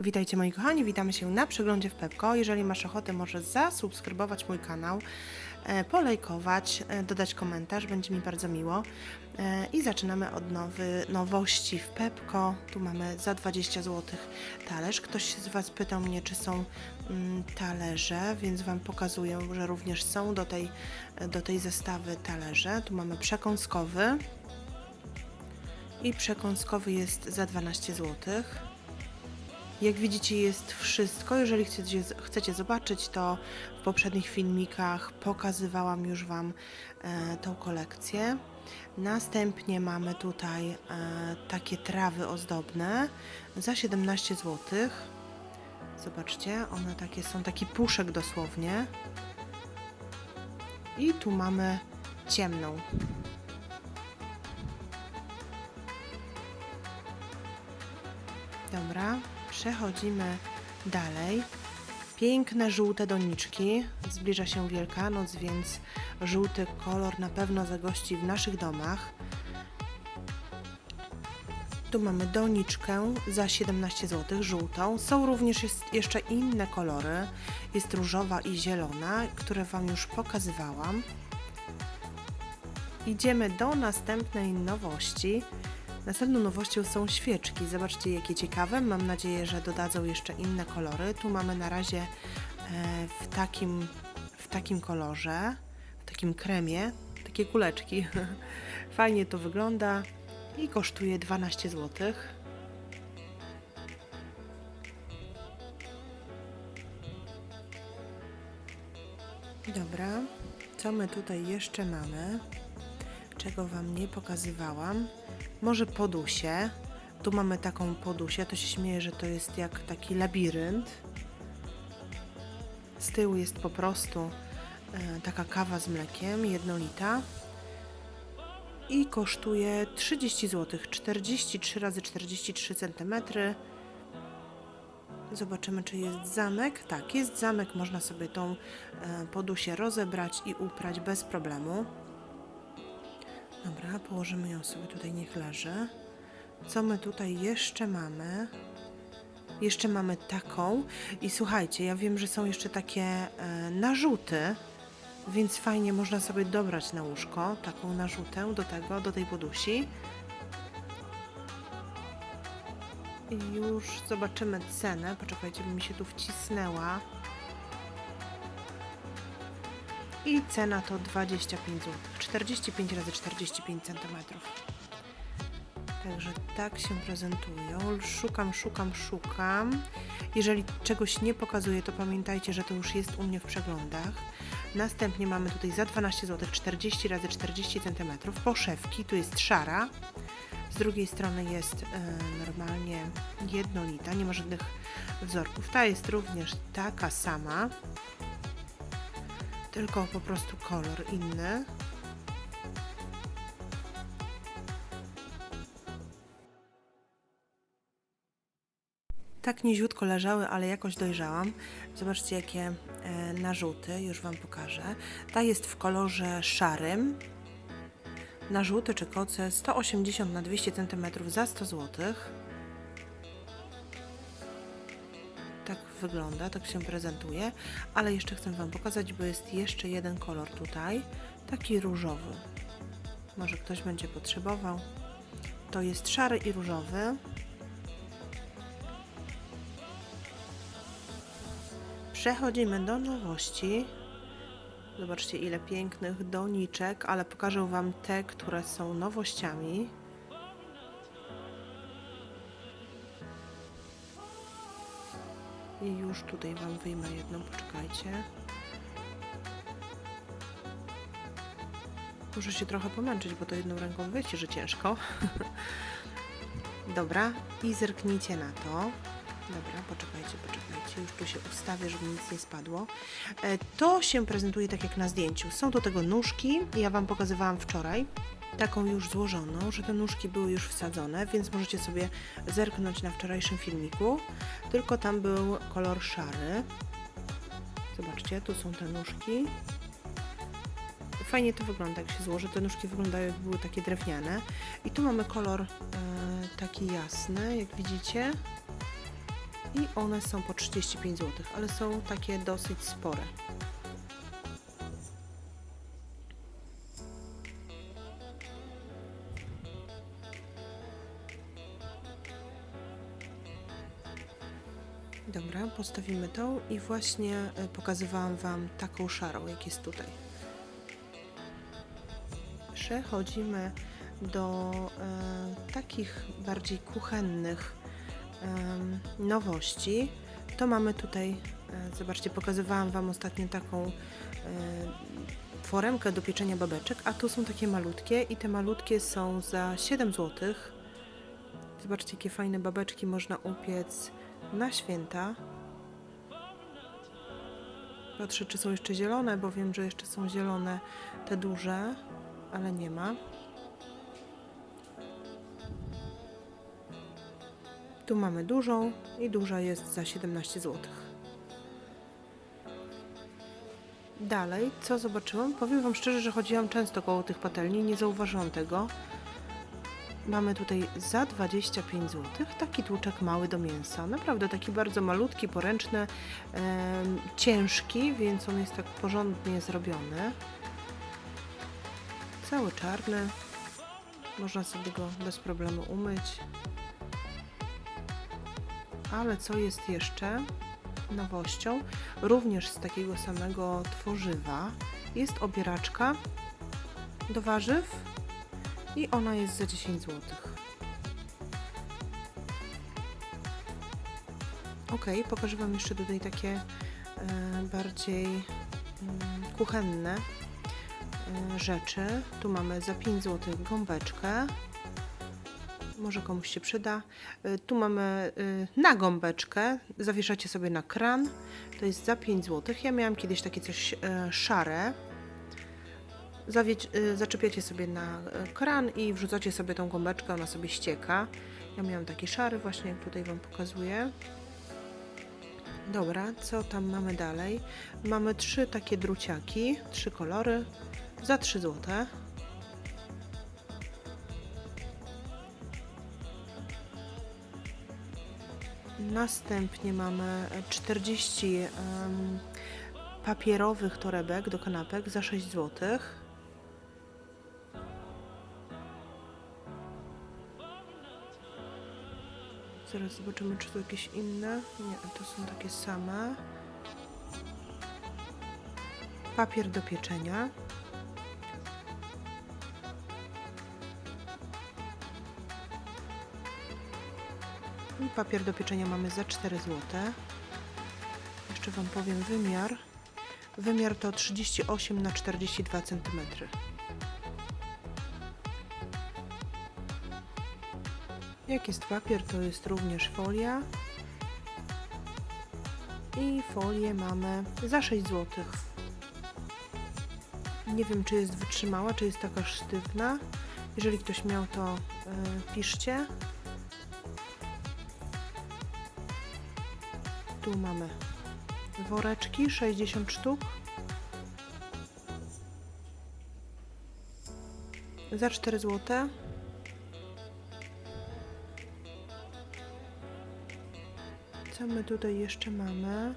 Witajcie moi kochani, witamy się na przeglądzie w Pepko. Jeżeli masz ochotę, możesz zasubskrybować mój kanał, e, polajkować, e, dodać komentarz, będzie mi bardzo miło. E, I zaczynamy od nowy, nowości w Pepko. Tu mamy za 20 zł talerz. Ktoś z Was pytał mnie, czy są mm, talerze, więc Wam pokazuję, że również są do tej, do tej zestawy talerze. Tu mamy przekąskowy i przekąskowy jest za 12 złotych. Jak widzicie jest wszystko. Jeżeli chcecie, chcecie zobaczyć, to w poprzednich filmikach pokazywałam już Wam e, tą kolekcję. Następnie mamy tutaj e, takie trawy ozdobne za 17 zł. Zobaczcie, one takie są, taki puszek dosłownie. I tu mamy ciemną. Dobra, przechodzimy dalej. Piękne żółte doniczki. Zbliża się Wielkanoc, więc żółty kolor na pewno zagości w naszych domach. Tu mamy doniczkę za 17 zł, żółtą. Są również jeszcze inne kolory. Jest różowa i zielona, które Wam już pokazywałam. Idziemy do następnej nowości. Następną nowością są świeczki. Zobaczcie, jakie ciekawe. Mam nadzieję, że dodadzą jeszcze inne kolory. Tu mamy na razie e, w takim, w takim kolorze, w takim kremie, takie kuleczki. Fajnie to wygląda i kosztuje 12 zł. Dobra, co my tutaj jeszcze mamy? Czego Wam nie pokazywałam? Może podusie. Tu mamy taką podusię. To się śmieje, że to jest jak taki labirynt. Z tyłu jest po prostu e, taka kawa z mlekiem, jednolita. I kosztuje 30 zł, 43 razy 43 cm. Zobaczymy, czy jest zamek. Tak, jest zamek. Można sobie tą e, podusię rozebrać i uprać bez problemu. Dobra, położymy ją sobie tutaj, niech leży. Co my tutaj jeszcze mamy? Jeszcze mamy taką. I słuchajcie, ja wiem, że są jeszcze takie e, narzuty, więc fajnie można sobie dobrać na łóżko taką narzutę do tego, do tej podusi. I już zobaczymy cenę. Poczekajcie, by mi się tu wcisnęła. I cena to 25 zł. 45 razy 45 cm. Także tak się prezentują. Szukam, szukam, szukam. Jeżeli czegoś nie pokazuję, to pamiętajcie, że to już jest u mnie w przeglądach. Następnie mamy tutaj za 12 zł 40 razy 40 cm poszewki. Tu jest szara. Z drugiej strony jest e, normalnie jednolita, nie ma żadnych wzorków. Ta jest również taka sama tylko po prostu kolor inny. Tak niziutko leżały, ale jakoś dojrzałam. Zobaczcie, jakie e, narzuty, już Wam pokażę. Ta jest w kolorze szarym. Narzuty czy koce 180 na 200 cm za 100 zł. Tak wygląda, tak się prezentuje, ale jeszcze chcę Wam pokazać, bo jest jeszcze jeden kolor tutaj, taki różowy. Może ktoś będzie potrzebował. To jest szary i różowy. Przechodzimy do nowości. Zobaczcie ile pięknych doniczek, ale pokażę Wam te, które są nowościami. I już tutaj Wam wyjmę jedną, poczekajcie. Muszę się trochę pomęczyć, bo to jedną ręką wiecie, że ciężko. Dobra, i zerknijcie na to. Dobra, poczekajcie, poczekajcie, już tu się ustawię, żeby nic nie spadło. E, to się prezentuje tak jak na zdjęciu. Są do tego nóżki, ja Wam pokazywałam wczoraj taką już złożoną, że te nóżki były już wsadzone, więc możecie sobie zerknąć na wczorajszym filmiku. Tylko tam był kolor szary. Zobaczcie, tu są te nóżki. Fajnie to wygląda, jak się złoży. Te nóżki wyglądają, jak były takie drewniane. I tu mamy kolor e, taki jasny, jak widzicie. I one są po 35 zł, ale są takie dosyć spore. Dobra, postawimy tą i właśnie e, pokazywałam Wam taką szarą, jak jest tutaj. Przechodzimy do e, takich bardziej kuchennych em, nowości. To mamy tutaj, e, zobaczcie, pokazywałam Wam ostatnio taką e, foremkę do pieczenia babeczek, a tu są takie malutkie i te malutkie są za 7 zł. Zobaczcie, jakie fajne babeczki można upiec na święta. Patrzę, czy są jeszcze zielone, bo wiem, że jeszcze są zielone te duże, ale nie ma. Tu mamy dużą i duża jest za 17 zł. Dalej, co zobaczyłam? Powiem Wam szczerze, że chodziłam często koło tych patelni, nie zauważyłam tego. Mamy tutaj za 25 zł taki tłuczek mały do mięsa. Naprawdę taki bardzo malutki, poręczny, ciężki, więc on jest tak porządnie zrobiony. Cały czarny. Można sobie go bez problemu umyć. Ale co jest jeszcze nowością? Również z takiego samego tworzywa jest obieraczka do warzyw i ona jest za 10 zł. Ok, pokażę Wam jeszcze tutaj takie e, bardziej mm, kuchenne e, rzeczy. Tu mamy za 5 zł gąbeczkę. Może komuś się przyda. E, Tu mamy na gąbeczkę. Zawieszacie sobie na kran. To jest za 5 zł. Ja miałam kiedyś takie coś szare. Zawieć, y, zaczepiacie sobie na y, kran i wrzucacie sobie tą gąbeczkę, ona sobie ścieka. Ja miałam taki szary, właśnie jak tutaj Wam pokazuję. Dobra, co tam mamy dalej? Mamy trzy takie druciaki, trzy kolory, za 3 zł. Następnie mamy 40 em, papierowych torebek do kanapek za 6 zł. Zaraz zobaczymy, czy to jakieś inne. Nie, to są takie same. Papier do pieczenia. I papier do pieczenia mamy za 4 zł. Jeszcze Wam powiem wymiar. Wymiar to 38 na 42 cm. Jak jest papier, to jest również folia. I folię mamy za 6 zł. Nie wiem, czy jest wytrzymała, czy jest taka sztywna. Jeżeli ktoś miał, to y, piszcie. Tu mamy woreczki, 60 sztuk. Za 4 zł. Co my tutaj jeszcze mamy?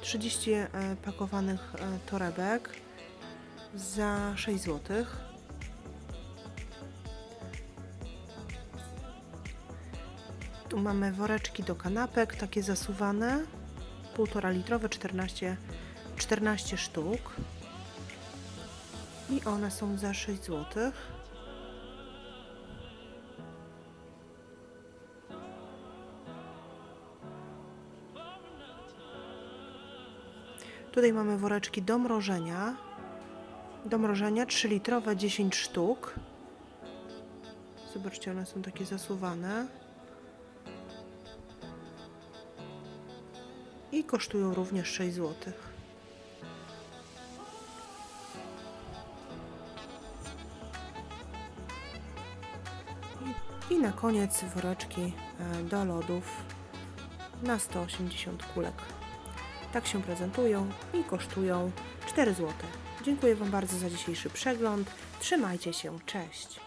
30 e, pakowanych e, torebek za 6 zł. Tu mamy woreczki do kanapek, takie zasuwane, 1,5 litrowe, 14, 14 sztuk. I one są za 6 zł. Tutaj mamy woreczki do mrożenia. Do mrożenia 3 litrowe, 10 sztuk. Zobaczcie, one są takie zasuwane. I kosztują również 6 zł. I, na koniec woreczki e, do lodów na 180 kulek. Tak się prezentują i kosztują 4 zł. Dziękuję Wam bardzo za dzisiejszy przegląd. Trzymajcie się, cześć!